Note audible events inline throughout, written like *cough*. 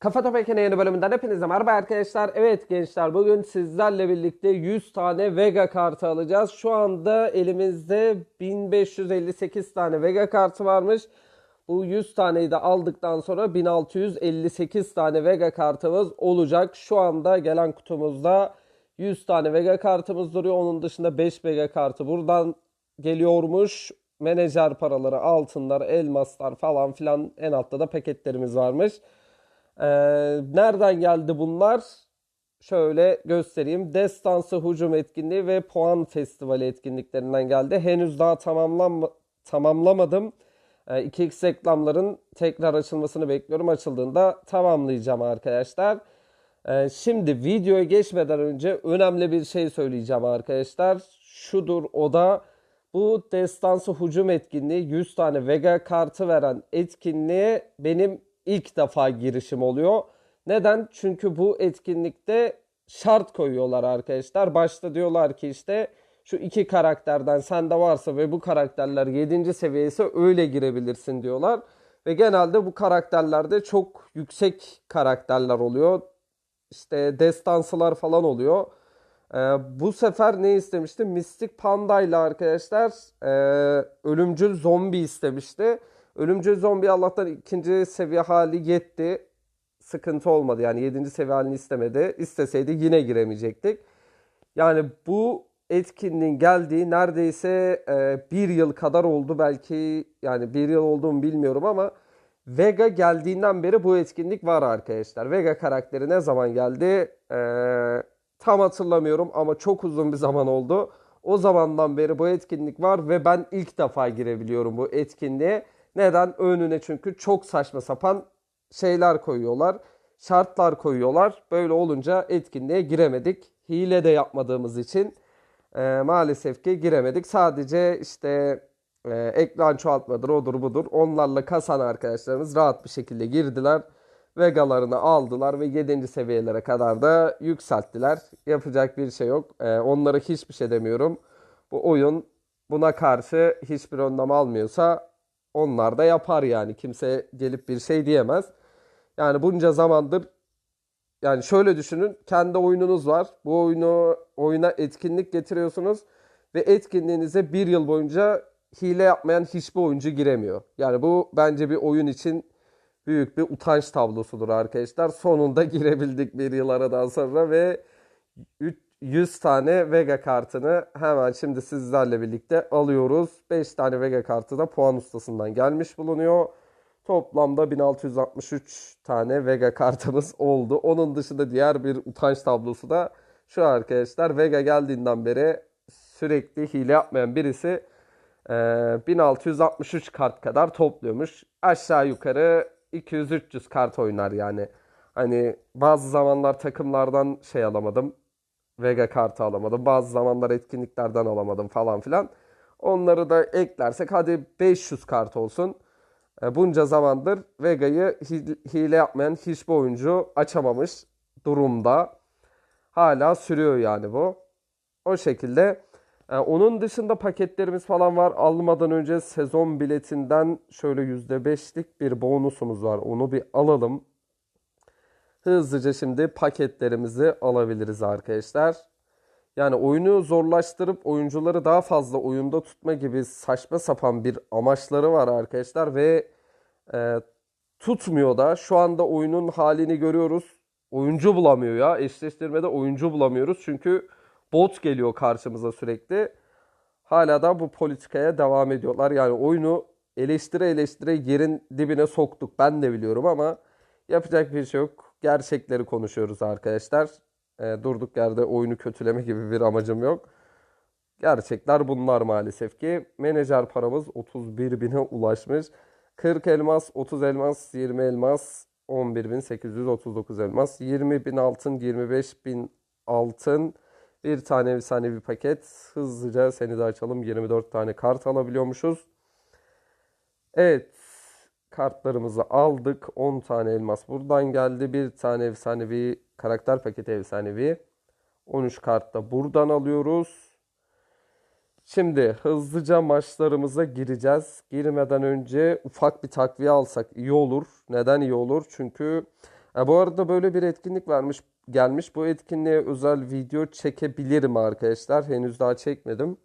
Kafa Topik'in yeni bölümünden hepinize merhaba arkadaşlar. Evet gençler bugün sizlerle birlikte 100 tane Vega kartı alacağız. Şu anda elimizde 1558 tane Vega kartı varmış. Bu 100 taneyi de aldıktan sonra 1658 tane Vega kartımız olacak. Şu anda gelen kutumuzda 100 tane Vega kartımız duruyor. Onun dışında 5 Vega kartı buradan geliyormuş. Menajer paraları, altınlar, elmaslar falan filan en altta da paketlerimiz varmış. Ee, nereden geldi bunlar? Şöyle göstereyim. Destansı hücum etkinliği ve puan festivali etkinliklerinden geldi. Henüz daha tamamlan tamamlamadım. Ee, 2x reklamların tekrar açılmasını bekliyorum. Açıldığında tamamlayacağım arkadaşlar. Ee, şimdi videoya geçmeden önce önemli bir şey söyleyeceğim arkadaşlar. Şudur o da bu destansı hücum etkinliği 100 tane Vega kartı veren etkinliğe benim ilk defa girişim oluyor. Neden? Çünkü bu etkinlikte şart koyuyorlar arkadaşlar. Başta diyorlar ki işte şu iki karakterden sende varsa ve bu karakterler 7. seviyesi öyle girebilirsin diyorlar. Ve genelde bu karakterlerde çok yüksek karakterler oluyor. İşte destansılar falan oluyor. Ee, bu sefer ne istemişti? Mystic Panda ile arkadaşlar e, ölümcül zombi istemişti. Ölümcül zombi Allah'tan ikinci seviye hali yetti. Sıkıntı olmadı yani yedinci seviye halini istemedi. İsteseydi yine giremeyecektik. Yani bu etkinliğin geldiği neredeyse e, bir yıl kadar oldu belki yani bir yıl olduğunu bilmiyorum ama Vega geldiğinden beri bu etkinlik var arkadaşlar. Vega karakteri ne zaman geldi e, tam hatırlamıyorum ama çok uzun bir zaman oldu. O zamandan beri bu etkinlik var ve ben ilk defa girebiliyorum bu etkinliğe. Neden? Önüne çünkü çok saçma sapan şeyler koyuyorlar. Şartlar koyuyorlar. Böyle olunca etkinliğe giremedik. Hile de yapmadığımız için e, maalesef ki giremedik. Sadece işte e, ekran çoğaltmadır, odur budur. Onlarla kasan arkadaşlarımız rahat bir şekilde girdiler. Vegalarını aldılar ve 7. seviyelere kadar da yükselttiler. Yapacak bir şey yok. E, onlara hiçbir şey demiyorum. Bu oyun buna karşı hiçbir önlem almıyorsa onlar da yapar yani. Kimse gelip bir şey diyemez. Yani bunca zamandır yani şöyle düşünün. Kendi oyununuz var. Bu oyunu oyuna etkinlik getiriyorsunuz ve etkinliğinize bir yıl boyunca hile yapmayan hiçbir oyuncu giremiyor. Yani bu bence bir oyun için büyük bir utanç tablosudur arkadaşlar. Sonunda *laughs* girebildik bir yıl aradan sonra ve 100 tane Vega kartını hemen şimdi sizlerle birlikte alıyoruz. 5 tane Vega kartı da puan ustasından gelmiş bulunuyor. Toplamda 1663 tane Vega kartımız oldu. Onun dışında diğer bir utanç tablosu da şu arkadaşlar. Vega geldiğinden beri sürekli hile yapmayan birisi 1663 kart kadar topluyormuş. Aşağı yukarı 200-300 kart oynar yani. Hani bazı zamanlar takımlardan şey alamadım. Vega kartı alamadım. Bazı zamanlar etkinliklerden alamadım falan filan. Onları da eklersek hadi 500 kart olsun. E, bunca zamandır Vega'yı hile yapmayan hiçbir oyuncu açamamış durumda. Hala sürüyor yani bu. O şekilde. E, onun dışında paketlerimiz falan var. Almadan önce sezon biletinden şöyle %5'lik bir bonusumuz var. Onu bir alalım. Hızlıca şimdi paketlerimizi alabiliriz arkadaşlar. Yani oyunu zorlaştırıp oyuncuları daha fazla oyunda tutma gibi saçma sapan bir amaçları var arkadaşlar ve e, tutmuyor da. Şu anda oyunun halini görüyoruz. Oyuncu bulamıyor ya. Eşleştirmede oyuncu bulamıyoruz. Çünkü bot geliyor karşımıza sürekli. Hala da bu politikaya devam ediyorlar. Yani oyunu eleştire eleştire yerin dibine soktuk. Ben de biliyorum ama yapacak bir şey yok. Gerçekleri konuşuyoruz arkadaşlar. E, durduk yerde oyunu kötüleme gibi bir amacım yok. Gerçekler bunlar maalesef ki. Menajer paramız 31 bine ulaşmış. 40 elmas, 30 elmas, 20 elmas, 11.839 elmas, 20 bin altın, 25 bin altın, bir tane efsanevi paket. Hızlıca seni de açalım. 24 tane kart alabiliyormuşuz. Evet. Kartlarımızı aldık. 10 tane elmas buradan geldi. Bir tane efsanevi karakter paketi efsanevi. 13 kart da buradan alıyoruz. Şimdi hızlıca maçlarımıza gireceğiz. Girmeden önce ufak bir takviye alsak iyi olur. Neden iyi olur? Çünkü Ha, bu arada böyle bir etkinlik varmış, gelmiş. Bu etkinliğe özel video çekebilirim arkadaşlar. Henüz daha çekmedim.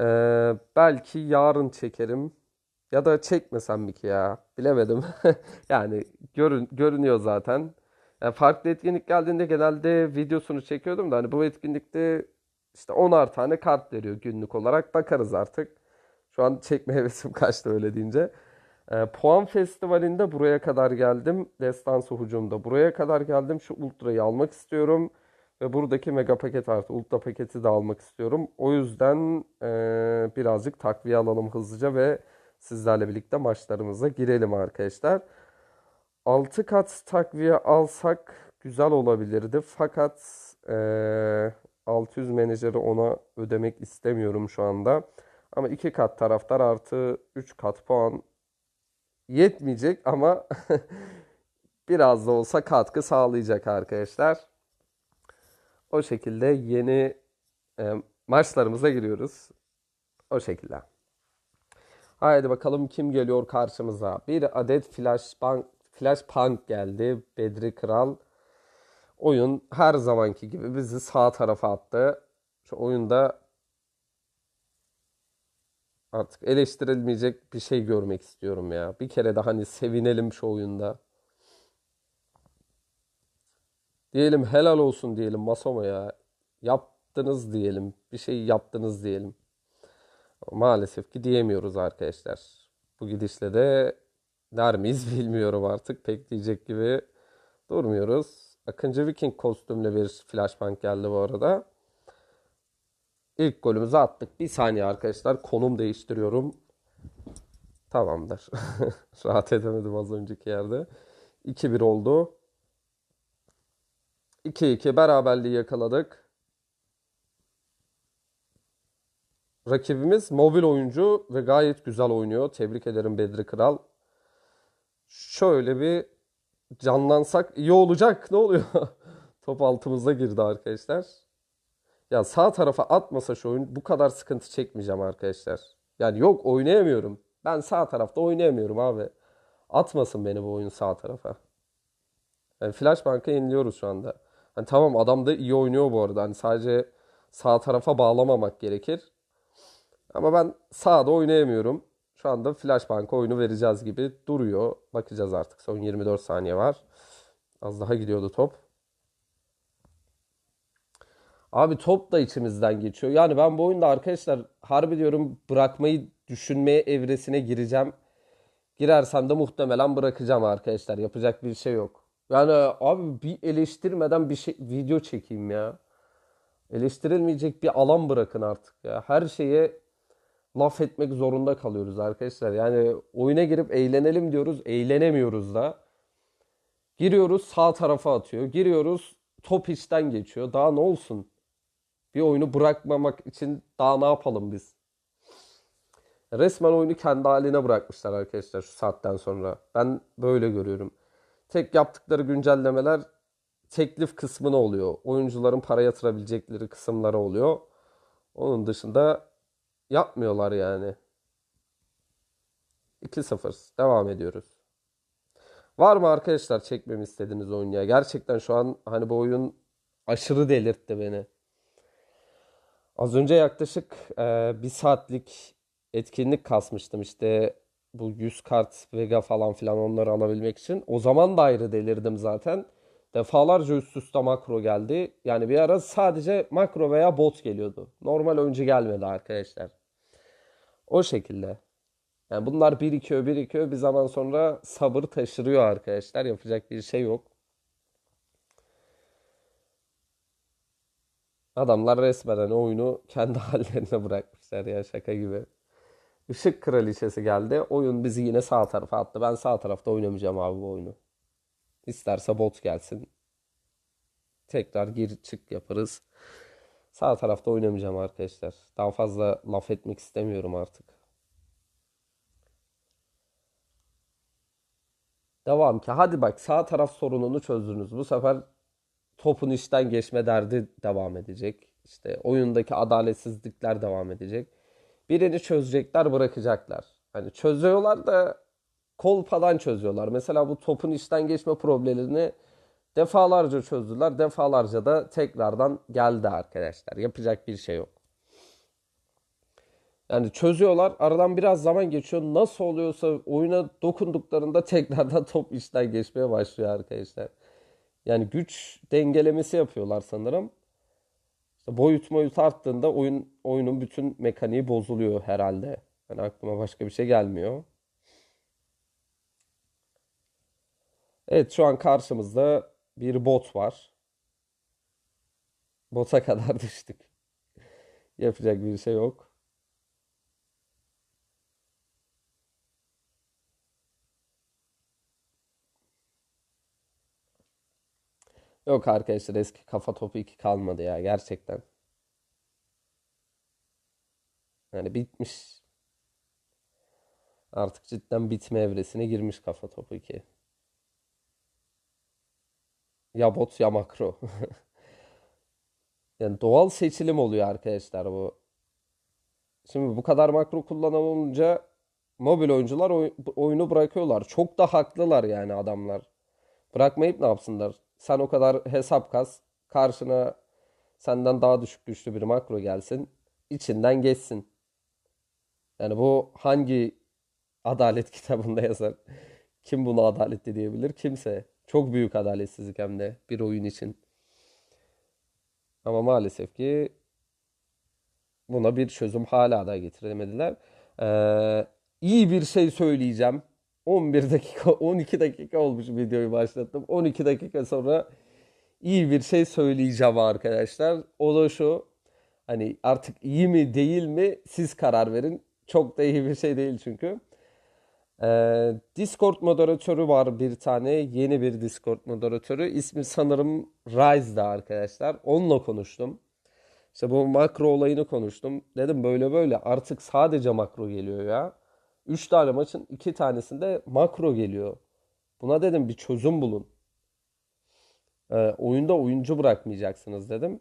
Ee, belki yarın çekerim. Ya da çekmesem mi ki ya? Bilemedim. *laughs* Yani görün, görünüyor zaten. Yani farklı etkinlik geldiğinde genelde videosunu çekiyordum da hani bu etkinlikte işte 10'ar tane kart veriyor günlük olarak. Bakarız artık. Şu an çekme *laughs* hevesim kaçtı öyle deyince. Ee, Puan Festivali'nde buraya kadar geldim. Destansı Hucum'da buraya kadar geldim. Şu Ultra'yı almak istiyorum. Ve buradaki mega paket artı Ultra paketi de almak istiyorum. O yüzden eee, birazcık takviye alalım hızlıca ve sizlerle birlikte maçlarımıza girelim arkadaşlar. 6 kat takviye alsak güzel olabilirdi. Fakat eee 600 menajeri ona ödemek istemiyorum şu anda. Ama 2 kat taraftar artı 3 kat puan yetmeyecek ama *laughs* biraz da olsa katkı sağlayacak arkadaşlar. O şekilde yeni e, maçlarımıza giriyoruz. O şekilde. Haydi bakalım kim geliyor karşımıza. Bir adet Flashbang, Flashpunk geldi. Bedri Kral. Oyun her zamanki gibi bizi sağ tarafa attı. Şu oyunda artık eleştirilmeyecek bir şey görmek istiyorum ya. Bir kere de hani sevinelim şu oyunda. Diyelim helal olsun diyelim Masoma ya. Yaptınız diyelim. Bir şey yaptınız diyelim. Maalesef ki diyemiyoruz arkadaşlar. Bu gidişle de der miyiz *laughs* bilmiyorum artık. Pek diyecek gibi durmuyoruz. Akıncı Viking kostümlü bir flashbang geldi bu arada. İlk golümüzü attık. Bir saniye arkadaşlar. Konum değiştiriyorum. Tamamdır. *laughs* Rahat edemedim az önceki yerde. 2-1 oldu. 2-2 beraberliği yakaladık. Rakibimiz mobil oyuncu ve gayet güzel oynuyor. Tebrik ederim Bedri Kral. Şöyle bir canlansak iyi olacak. Ne oluyor? *laughs* Top altımıza girdi arkadaşlar. Ya sağ tarafa atmasa şu oyun bu kadar sıkıntı çekmeyeceğim arkadaşlar. Yani yok oynayamıyorum. Ben sağ tarafta oynayamıyorum abi. Atmasın beni bu oyun sağ tarafa. Yani Flashbank'a yeniliyoruz şu anda. Hani tamam adam da iyi oynuyor bu arada. Hani sadece sağ tarafa bağlamamak gerekir. Ama ben sağda oynayamıyorum. Şu anda Flashbank'a oyunu vereceğiz gibi duruyor. Bakacağız artık. Son 24 saniye var. Az daha gidiyordu top. Abi top da içimizden geçiyor. Yani ben bu oyunda arkadaşlar harbi diyorum bırakmayı düşünmeye evresine gireceğim. Girersem de muhtemelen bırakacağım arkadaşlar. Yapacak bir şey yok. Yani abi bir eleştirmeden bir şey video çekeyim ya. Eleştirilmeyecek bir alan bırakın artık ya. Her şeye laf etmek zorunda kalıyoruz arkadaşlar. Yani oyuna girip eğlenelim diyoruz, eğlenemiyoruz da. Giriyoruz sağ tarafa atıyor. Giriyoruz top içten geçiyor. Daha ne olsun? Bir oyunu bırakmamak için daha ne yapalım biz? Resmen oyunu kendi haline bırakmışlar arkadaşlar şu saatten sonra. Ben böyle görüyorum. Tek yaptıkları güncellemeler teklif kısmına oluyor. Oyuncuların para yatırabilecekleri kısımlara oluyor. Onun dışında yapmıyorlar yani. 2-0. Devam ediyoruz. Var mı arkadaşlar çekmemi istediğiniz oyun ya? Gerçekten şu an hani bu oyun aşırı delirtti beni. Az önce yaklaşık e, bir saatlik etkinlik kasmıştım işte bu 100 kart Vega falan filan onları alabilmek için. O zaman da ayrı delirdim zaten. Defalarca üst üste makro geldi. Yani bir ara sadece makro veya bot geliyordu. Normal oyuncu gelmedi arkadaşlar. O şekilde. Yani bunlar birikiyor birikiyor bir zaman sonra sabır taşırıyor arkadaşlar. Yapacak bir şey yok. Adamlar resmen hani oyunu kendi *laughs* hallerine bırakmışlar ya şaka gibi. Işık Kraliçesi geldi. Oyun bizi yine sağ tarafa attı. Ben sağ tarafta oynamayacağım abi bu oyunu. İsterse bot gelsin. Tekrar gir çık yaparız. Sağ tarafta oynamayacağım arkadaşlar. Daha fazla laf etmek istemiyorum artık. Devam ki. Hadi bak sağ taraf sorununu çözdünüz. Bu sefer topun işten geçme derdi devam edecek. İşte oyundaki adaletsizlikler devam edecek. Birini çözecekler, bırakacaklar. Hani çözüyorlar da kolpadan çözüyorlar. Mesela bu topun içten geçme problemini defalarca çözdüler. Defalarca da tekrardan geldi arkadaşlar. Yapacak bir şey yok. Yani çözüyorlar. Aradan biraz zaman geçiyor. Nasıl oluyorsa oyuna dokunduklarında *laughs* tekrardan top içten geçmeye başlıyor arkadaşlar. Yani güç dengelemesi yapıyorlar sanırım. İşte boyut boyut arttığında oyun oyunun bütün mekaniği bozuluyor herhalde. Yani aklıma başka bir şey gelmiyor. Evet şu an karşımızda bir bot var. Bota *laughs* kadar düştük. Yapacak bir şey yok. Yok arkadaşlar eski kafa topu 2 kalmadı ya gerçekten. Yani bitmiş. Artık cidden bitme evresine girmiş kafa topu 2. Ya bot ya makro. *laughs* Yani doğal seçilim oluyor arkadaşlar bu. Şimdi bu kadar makro kullanılınca mobil oyuncular oy- oyunu bırakıyorlar. Çok da haklılar yani adamlar. Bırakmayıp ne yapsınlar? Sen o kadar hesap kas. Karşına senden daha düşük güçlü bir makro gelsin. içinden geçsin. Yani bu hangi adalet *laughs* kitabında yazar? Kim bunu adaletli diyebilir? Kimse. Çok büyük adaletsizlik hem de bir oyun için. Ama maalesef ki buna bir çözüm hala da getiremediler. Ee, iyi bir şey söyleyeceğim. 11 dakika, *laughs* 12 dakika olmuş videoyu başlattım. 12 dakika sonra iyi bir şey söyleyeceğim arkadaşlar. O da şu. Hani artık iyi mi değil mi siz karar verin. Çok da iyi bir şey değil çünkü. Ee, Discord moderatörü var bir tane. Yeni bir Discord moderatörü. İsmi sanırım Rise'da arkadaşlar. Onunla konuştum. İşte bu makro olayını konuştum. Dedim böyle böyle artık sadece makro geliyor ya. 3 tane maçın 2 tanesinde makro geliyor. Buna dedim bir çözüm bulun. Ee, oyunda oyuncu bırakmayacaksınız dedim.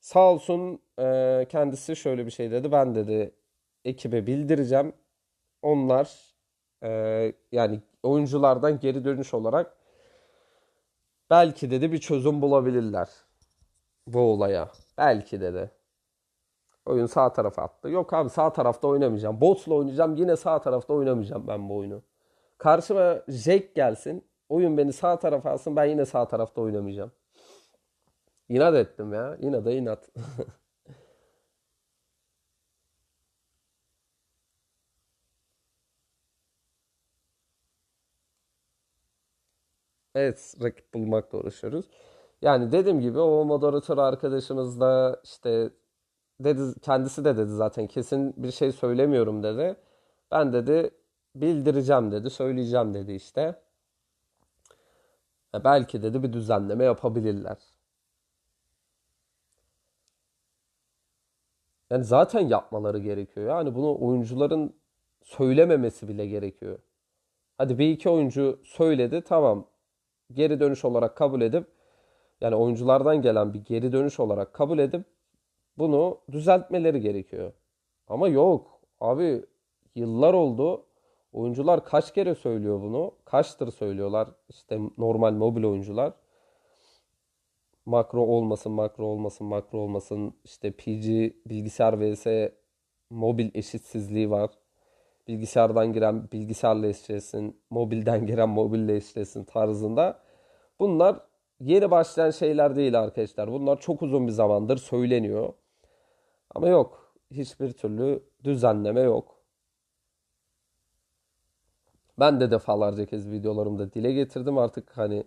Sağ olsun e, kendisi şöyle bir şey dedi. Ben dedi ekibe bildireceğim. Onlar e, yani oyunculardan geri dönüş olarak belki dedi bir çözüm bulabilirler bu olaya. Belki dedi. Oyun sağ tarafa attı. Yok abi sağ tarafta oynamayacağım. Bot'la oynayacağım. Yine sağ tarafta oynamayacağım ben bu oyunu. Karşıma Jack gelsin. Oyun beni sağ tarafa alsın. Ben yine sağ tarafta oynamayacağım. İnat ettim ya. Yine de inat. *laughs* Evet, rakip bulmakla uğraşıyoruz. Yani dediğim gibi o moderatör arkadaşımız da işte dedi kendisi de dedi zaten kesin bir şey söylemiyorum dedi. Ben dedi bildireceğim dedi, söyleyeceğim dedi işte. E, belki dedi bir düzenleme yapabilirler. Yani zaten yapmaları gerekiyor. Yani bunu oyuncuların söylememesi bile gerekiyor. Hadi bir iki oyuncu söyledi tamam geri dönüş olarak kabul edip yani oyunculardan gelen bir geri dönüş olarak kabul edip bunu düzeltmeleri gerekiyor. Ama yok abi yıllar oldu. Oyuncular kaç kere söylüyor bunu? Kaçtır söylüyorlar işte normal mobil oyuncular. Makro olmasın, makro olmasın, makro olmasın. İşte PG bilgisayar vs mobil eşitsizliği var. Bilgisayardan giren bilgisayarla eşleşsin, mobilden giren mobille eşleşsin tarzında. Bunlar yeni başlayan şeyler değil arkadaşlar. Bunlar çok uzun bir zamandır söyleniyor. Ama yok. Hiçbir türlü düzenleme yok. Ben de defalarca kez videolarımda dile getirdim. Artık hani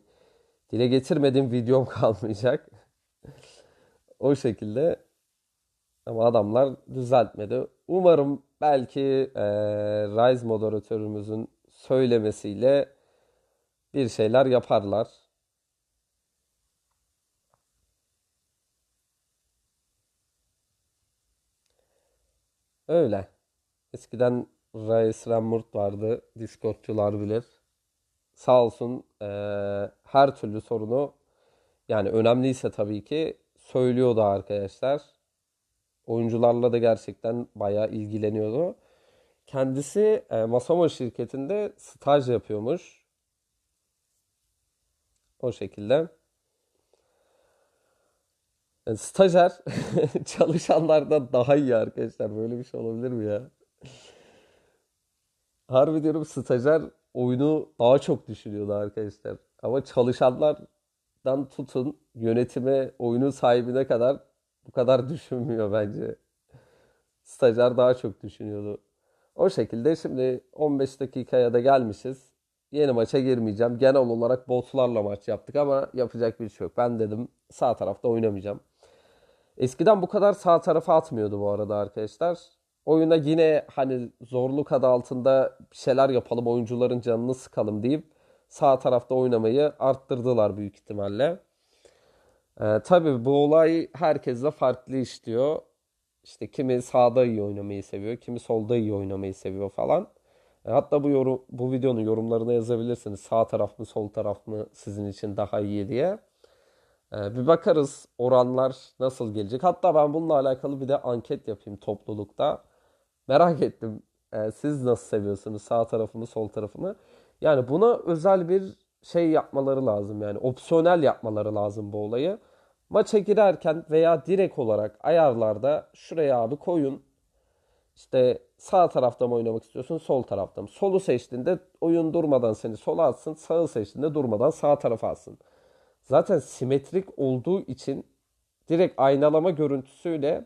dile getirmediğim videom *laughs* kalmayacak. O şekilde ama adamlar düzeltmedi. Umarım belki e, Rise moderatörümüzün söylemesiyle bir şeyler yaparlar. Öyle. Eskiden Rise Rammurt vardı. Discord'cular bilir. Sağ olsun e, her türlü sorunu yani önemliyse tabii ki söylüyordu arkadaşlar. Oyuncularla da gerçekten bayağı ilgileniyordu. Kendisi e, Masomo şirketinde staj yapıyormuş. O şekilde. Yani stajyer *laughs* çalışanlardan daha iyi arkadaşlar. Böyle bir şey olabilir mi ya? Harbi diyorum stajyer oyunu daha çok düşünüyordu arkadaşlar. Ama çalışanlardan tutun yönetime, oyunun sahibine kadar bu kadar *laughs* düşünmüyor bence. Stajyer daha çok düşünüyordu. O şekilde şimdi 15 dakikaya da gelmişiz. Yeni maça girmeyeceğim. Genel olarak botlarla maç yaptık ama yapacak bir şey yok. Ben dedim sağ tarafta oynamayacağım. Eskiden bu kadar sağ tarafa atmıyordu bu arada arkadaşlar. Oyuna yine hani zorluk adı altında bir şeyler yapalım, oyuncuların canını sıkalım deyip sağ tarafta oynamayı arttırdılar büyük ihtimalle. Ee, tabii bu olay herkesle farklı işliyor. İşte kimi sağda iyi oynamayı seviyor, kimi solda iyi oynamayı seviyor falan. E, Hatta bu yorum, bu videonun yorumlarına yazabilirsiniz. Sağ taraf mı, sol taraf mı sizin için daha iyi diye. Ee, Bir bakarız oranlar nasıl gelecek. Hatta ben bununla alakalı bir de anket yapayım toplulukta. Merak ettim. Ee, Siz nasıl seviyorsunuz? Sağ tarafı mı, sol tarafı mı? Yani buna özel bir şey yapmaları lazım. Yani opsiyonel yapmaları lazım bu olayı. Maça girerken veya direkt olarak ayarlarda şuraya abi koyun. İşte sağ tarafta mı oynamak istiyorsun, sol tarafta mı? Solu seçtiğinde oyun durmadan seni sola atsın, sağı seçtiğinde durmadan sağ tarafa atsın. Zaten simetrik olduğu için direkt aynalama görüntüsüyle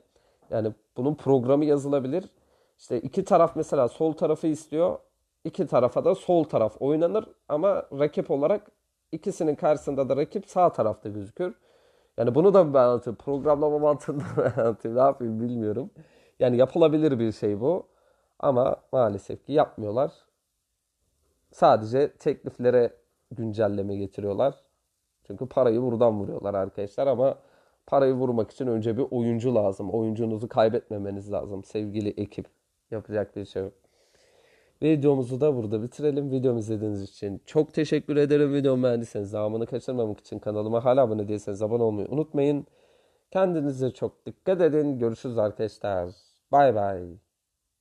yani bunun programı yazılabilir. İşte iki taraf mesela sol tarafı istiyor. İki tarafa da sol taraf oynanır ama rakip olarak ikisinin karşısında da rakip sağ tarafta gözükür. Yani bunu da ben anlatayım. Programlama mantığını *laughs* ben. Ne yapayım bilmiyorum. Yani yapılabilir bir şey bu. Ama maalesef ki yapmıyorlar. Sadece tekliflere güncelleme getiriyorlar. Çünkü parayı buradan vuruyorlar arkadaşlar ama parayı vurmak için önce bir oyuncu lazım. Oyuncunuzu kaybetmemeniz lazım sevgili ekip. Yapacak bir şey yok. Videomuzu da burada bitirelim. Videomu izlediğiniz için çok teşekkür ederim. Videomu beğendiyseniz devamını kaçırmamak için kanalıma hala abone değilseniz abone olmayı unutmayın. Kendinize çok dikkat edin. Görüşürüz arkadaşlar. Bay bay.